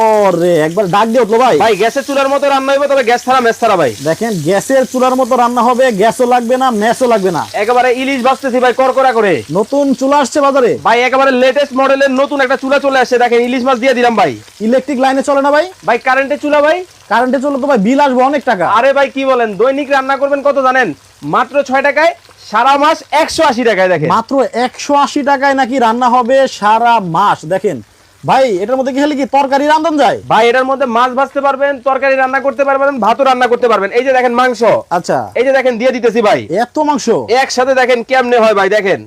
ওরে একবার ডাক দিয়ে উঠল ভাই। ভাই গ্যাসের চুলার মতো রান্না তবে গ্যাস ছাড়া ছাড়া ভাই। দেখেন গ্যাসের চুলার মতো রান্না হবে গ্যাসও লাগবে না লাগবে না। একেবারে ইলিশ বাঁচতেছি ভাই করকরা করে। নতুন চুলা আসছে বাজারে। ভাই একেবারে লেটেস্ট মডেলের নতুন একটা চুলা চলে আসছে দেখেন ইলিশ মাছ দিয়ে দিলাম ভাই। ইলেকট্রিক লাইনে চলে না ভাই? ভাই কারেন্টের চুলা ভাই? কারেন্টে চলে তো ভাই বিল আসবে অনেক টাকা। আরে ভাই কি বলেন দৈনিক রান্না করবেন কত জানেন? মাত্র ছয় টাকায় সারা মাস একশো আশি টাকায় দেখেন। মাত্র একশো আশি টাকায় নাকি রান্না হবে সারা মাস দেখেন। ভাই এটার মধ্যে কি হলে কি তরকারি রান্ধন যায়? ভাই এটার মধ্যে মাছ ভাজতে পারবেন তরকারি রান্না করতে পারবেন ভাতও রান্না করতে পারবেন। এই যে দেখেন মাংস। আচ্ছা। এই যে দেখেন দিয়ে দিতেছি ভাই। এত মাংস? একসাথে দেখেন কেমনে হয় ভাই দেখেন।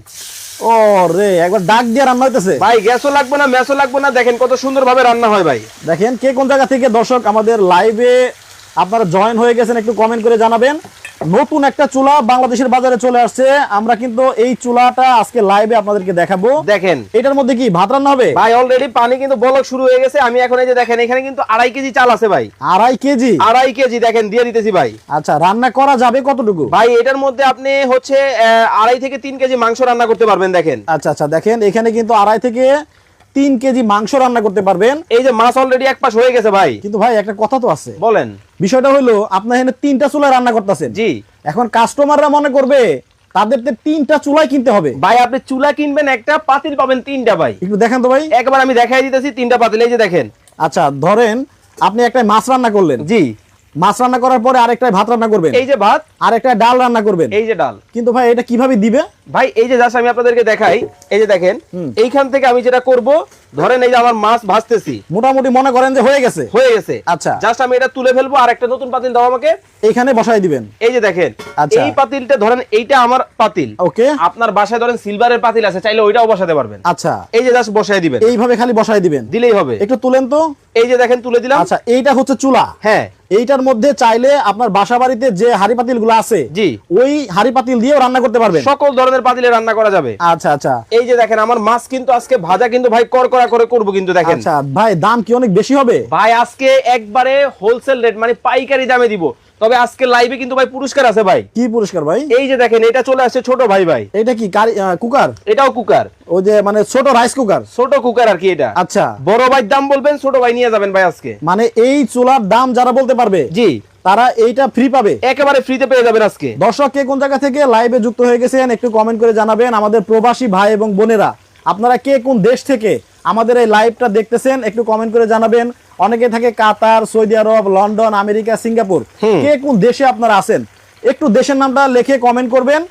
ও রে একবার ডাক দিয়ে রান্না হইতেছে। ভাই গ্যাসও লাগবে না ম্যাসও লাগবে না দেখেন কত সুন্দর ভাবে রান্না হয় ভাই। দেখেন কে কোন জায়গা থেকে দর্শক আমাদের লাইভে আপনারা জয়েন হয়ে গেছেন একটু কমেন্ট করে জানাবেন। নতুন একটা চুলা বাংলাদেশের বাজারে চলে আসছে। আমরা কিন্তু এই চুলাটা আজকে লাইভে আপনাদেরকে দেখাবো। দেখেন। এটার মধ্যে কি ভাত রান্না হবে? ভাই অলরেডি পানি কিন্তু বলক শুরু হয়ে গেছে। আমি এখন এই যে দেখেন এখানে কিন্তু আড়াই কেজি চাল আছে ভাই। আড়াই কেজি? আড়াই কেজি দেখেন দিয়ে দিতেছি ভাই। আচ্ছা রান্না করা যাবে কতটুকু? ভাই এটার মধ্যে আপনি হচ্ছে আড়াই থেকে তিন কেজি মাংস রান্না করতে পারবেন দেখেন। আচ্ছা আচ্ছা দেখেন এখানে কিন্তু আড়াই থেকে তিন কেজি মাংস রান্না করতে পারবেন। এই যে মাছ অলরেডি এক পাশ হয়ে গেছে ভাই। কিন্তু ভাই একটা কথা তো আছে। বলেন। বিষয়টা হলো আপনার এখানে তিনটা চুলা রান্না করতেছেন। জি। এখন কাস্টমাররা মনে করবে তাদের তিনটা চুলাই কিনতে হবে। ভাই আপনি চুলা কিনবেন একটা পাতিল পাবেন তিনটা ভাই। একটু দেখেন তো ভাই। একবার আমি দেখাই দিতেছি তিনটা পাতিল এই যে দেখেন। আচ্ছা ধরেন আপনি একটা মাছ রান্না করলেন। জি। মাছ রান্না করার পরে আরেকটা ভাত রান্না করবেন। এই যে ভাত। আরেকটা ডাল রান্না করবেন। এই যে ডাল। কিন্তু ভাই এটা কীভাবে দিবে? ভাই এই যে জাস্ট আমি আপনাদেরকে দেখাই এই যে দেখেন এইখান থেকে আমি যেটা করব ধরেন এই যে আমার মাছ ভাজতেছি। মোটামুটি মনে করেন যে হয়ে গেছে? হয়ে গেছে। আচ্ছা। জাস্ট আমি এটা তুলে ফেলব আর একটা নতুন পাতিল দাও আমাকে। এখানে বসাই দিবেন। এই যে দেখেন আচ্ছা। এই পাতিলটা ধরেন এইটা আমার পাতিল। ওকে। আপনার বাসায় ধরেন সিলভারের পাতিল আছে চাইলে ওইটাও বসাতে পারবেন। আচ্ছা। এই যে জাস্ট বসাই দিবেন। এইভাবে খালি বসাই দিবেন। দিলেই হবে। একটু তুলেন তো। এই যে দেখেন তুলে দিলাম। আচ্ছা এইটা হচ্ছে চুলা। হ্যাঁ। এইটার মধ্যে চাইলে আপনার বাসা বাড়িতে যে হাড়ি পাতিলগুলো আছে জি। ওই হাড়ি পাতিল দিয়ে রান্না করতে পারবেন। সকল ধরনের পাতিলে রান্না করা যাবে। আচ্ছা আচ্ছা। এই যে দেখেন আমার মাছ কিন্তু আজকে ভাজা কিন্তু ভাই করকরা করে করব কিন্তু দেখেন। আচ্ছা ভাই দাম কি অনেক বেশি হবে? ভাই আজকে একবারে হোলসেল রেট মানে পাইকারি দামে দিব। তবে আজকে লাইভে কিন্তু ভাই পুরস্কার আছে ভাই। কি পুরস্কার ভাই? এই যে দেখেন এটা চলে আসছে ছোট ভাই ভাই। এটা কি কুকার? এটাও কুকার। ওই যে মানে ছোট রাইস কুকার? ছোট কুকার আর কি এটা। আচ্ছা। বড় ভাই দাম বলবেন ছোট ভাই নিয়ে যাবেন ভাই আজকে। মানে এই চুলার দাম যারা বলতে পারবে জি। তারা এইটা ফ্রি পাবে। একেবারে ফ্রিতে পেয়ে যাবেন আজকে। দর্শক কে কোন জায়গা থেকে লাইভে যুক্ত হয়ে গেছেন একটু কমেন্ট করে জানাবেন। আমাদের প্রবাসী ভাই এবং বোনেরা আপনারা কে কোন দেশ থেকে আমাদের এই লাইভটা দেখতেছেন একটু কমেন্ট করে জানাবেন। অনেকে থাকে Qatar Saudi Arab London America Singapore. কে কোন দেশে আপনারা আছেন? একটু দেশের নামটা লিখে কমেন্ট করবেন।